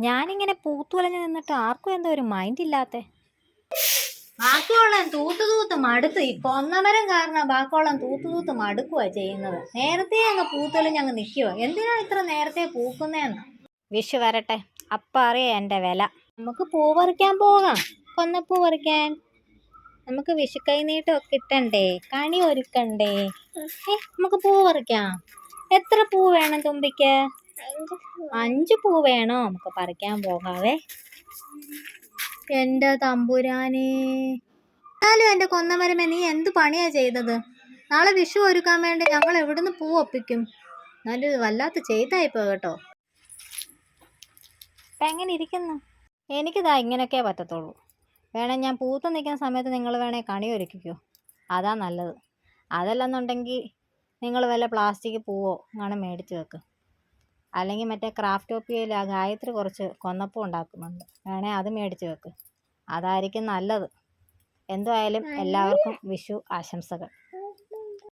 ഞാനിങ്ങനെ പൂത്തുലഞ്ഞു നിന്നിട്ട് ആർക്കും എന്തോ ഒരു മൈൻഡ് ഇല്ലാത്തെ? ബാക്കിയുള്ള തൂത്ത് തൂത്ത് മടുത്തു. ഇപ്പൊ ഒന്നമരം കാരണം ബാക്കിയുള്ള തൂത്ത് തൂത്ത് മടുക്കുക ചെയ്യുന്നത്. നേരത്തെ അങ്ങ് പൂത്തുലഞ്ഞ് അങ്ങ് നിൽക്കുക എന്തിനാ ഇത്ര നേരത്തെ പൂക്കുന്നേന്ന്? വിഷു വരട്ടെ. അപ്പം അറിയാം എന്റെ വില. നമുക്ക് പൂ പറിക്കാൻ പോകാം. കൊന്നപ്പൂ പറിക്കാൻ. നമുക്ക് വിഷു കൈനീട്ടമൊക്കെ ഇട്ടണ്ടേ കണി ഒരുക്കണ്ടേ? നമുക്ക് പൂ പറിക്കാം. എത്ര പൂ വേണം തുമ്പിക്ക്? അഞ്ച് പൂ വേണോ? നമുക്ക് പറിക്കാൻ പോകാവേ. എന്റെ തമ്പുരാനെ. എന്നാലും എന്റെ കൊന്നമരമേ നീ എന്ത് പണിയാ ചെയ്തത്? നാളെ വിഷു ഒരുക്കാൻ വേണ്ടി ഞങ്ങൾ എവിടുന്ന് പൂ ഒപ്പിക്കും? എന്നാലും വല്ലാത്ത ചെയ്തായിപ്പോ കേട്ടോ. എങ്ങനെ ഇരിക്കുന്നു? എനിക്കിതാ ഇങ്ങനെയൊക്കെ പറ്റത്തുള്ളൂ. വേണേൽ ഞാൻ പൂത്ത് നിൽക്കുന്ന സമയത്ത് നിങ്ങൾ വേണേ കണി ഒരുക്കിക്കോ. അതാ നല്ലത്. അതല്ലെന്നുണ്ടെങ്കിൽ നിങ്ങൾ വല്ല പ്ലാസ്റ്റിക് പൂവോ അങ്ങനെ മേടിച്ച് വെക്ക്. അല്ലെങ്കിൽ മറ്റേ ക്രാഫ്റ്റ് ഓപ്പിയയിൽ ആ ഗായത്രി കുറച്ച് കൊന്നപ്പം ഉണ്ടാക്കുന്നുണ്ട്. വേണേൽ അത് മേടിച്ച് വെക്ക്. അതായിരിക്കും നല്ലത്. എന്തായാലും എല്ലാവർക്കും വിഷു ആശംസകൾ.